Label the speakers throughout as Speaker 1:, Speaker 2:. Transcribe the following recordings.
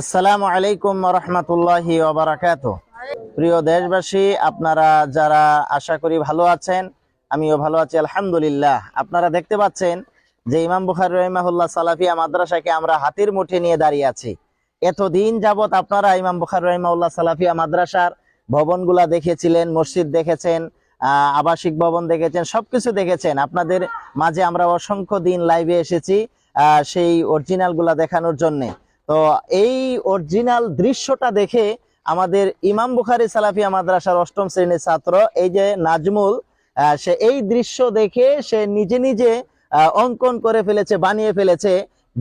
Speaker 1: আসসালামু আলাইকুম রহমতুল্লাহি ওবরাকাত প্রিয় দেশবাসী, আপনারা যারা আশা করি ভালো আছেন, আমিও ভালো আছি, আলহামদুলিল্লাহ। আপনারা দেখতে পাচ্ছেন যে ইমাম বুখারি রহিমাহুল্লাহ সালাফিয়া মাদ্রাসাকে আমরা হাতির মুঠে নিয়ে দাঁড়িয়ে আছি। এতদিন যাবত আপনারা ইমাম বুখারি রহিমাহুল্লাহ সালাফিয়া মাদ্রাসার ভবনগুলা দেখেছিলেন, মসজিদ দেখেছেন আবাসিক ভবন দেখেছেন, সবকিছু দেখেছেন। আপনাদের মাঝে আমরা অসংখ্য দিন লাইভে এসেছি সেই অরিজিনালগুলা দেখানোর জন্য। তো এই অরিজিনাল দৃশ্যটা দেখে আমাদের ইমাম বুখারি সালাফিয়া মাদ্রাসার অষ্টম শ্রেণির ছাত্র, এই যে নাজমুল সে এই দৃশ্য দেখে সে নিজে নিজে অঙ্কন করে ফেলেছে, বানিয়ে ফেলেছে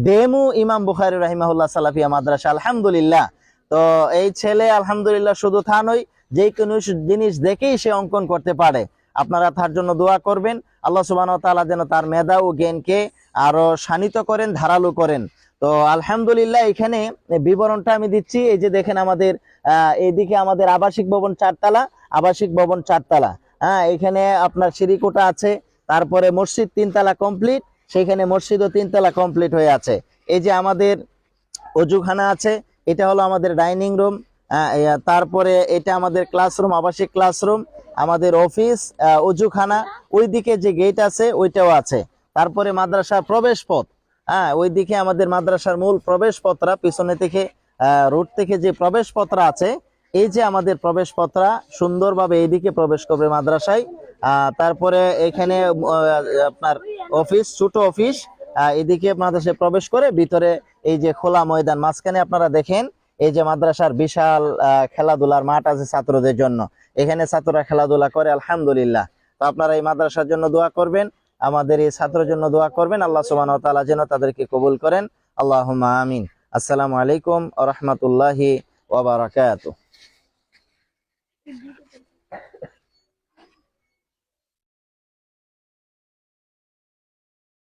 Speaker 1: ডেমু ইমাম বুখারি রাহিমাহুল্লাহ সালাফিয়া মাদ্রাসা, আলহামদুলিল্লাহ। তো এই ছেলে আলহামদুলিল্লাহ শুধু তা নয় যে কোনো জিনিস দেখেই সে অঙ্কন করতে পারে। আপনারা তার জন্য দোয়া করবেন, আল্লাহ সুবাহ তাআলা যেন তার মেধা ও জ্ঞানকে আরও শানিত করেন, ধারালো করেন। তো আলহামদুলিল্লাহ এখানে বিবরণটা আমি দিচ্ছি। এই যে দেখেন আমাদের এইদিকে আমাদের আবাসিক ভবন চারতলা, আবাসিক ভবন চারতলা। হ্যাঁ এখানে আপনার সিঁড়িকোটা আছে, তারপরে মসজিদ তিনতলা কমপ্লিট, সেখানে মসজিদও তিনতলা কমপ্লিট হয়ে আছে। এই যে আমাদের অজুখানা আছে, এটা হলো আমাদের ডাইনিং রুম তারপরে এটা আমাদের ক্লাসরুম, আবাসিক ক্লাসরুম, আমাদের অফিস অজুখানা, ওইদিকে যে গেট আছে, ওইটাও আছে। তারপরে মাদ্রাসা প্রবেশ পথ হ্যাঁ ওইদিকে আমাদের মাদ্রাসার মূল প্রবেশ পত্রা পিছনে থেকে রোড থেকে যে প্রবেশ পত্রা আছে, এই যে আমাদের প্রবেশ পত্রা সুন্দরভাবে এইদিকে প্রবেশ করবে মাদ্রাসায়। তারপরে এখানে আপনার অফিস ছোট অফিস এদিকে মাদ্রাসায় প্রবেশ করে ভিতরে এই যে খোলা ময়দান, মাঝখানে আপনারা দেখেন, এই যে মাদ্রাসার বিশাল খেলাধুলার মাঠ আছে ছাত্রদের জন্য। এখানে ছাত্ররা খেলাধুলা করে, আলহামদুলিল্লাহ। তো আপনারা এই মাদ্রাসার জন্য দোয়া করবেন। আমাদের এই ছাত্রের জন্য দোয়া করবেন। আল্লাহ তাআলা যেন তাদেরকে কবুল করেন। আল্লাহ আমিন। আসসালামু আলাইকুম রহমতুল্লাহি ওবারাকাতুহ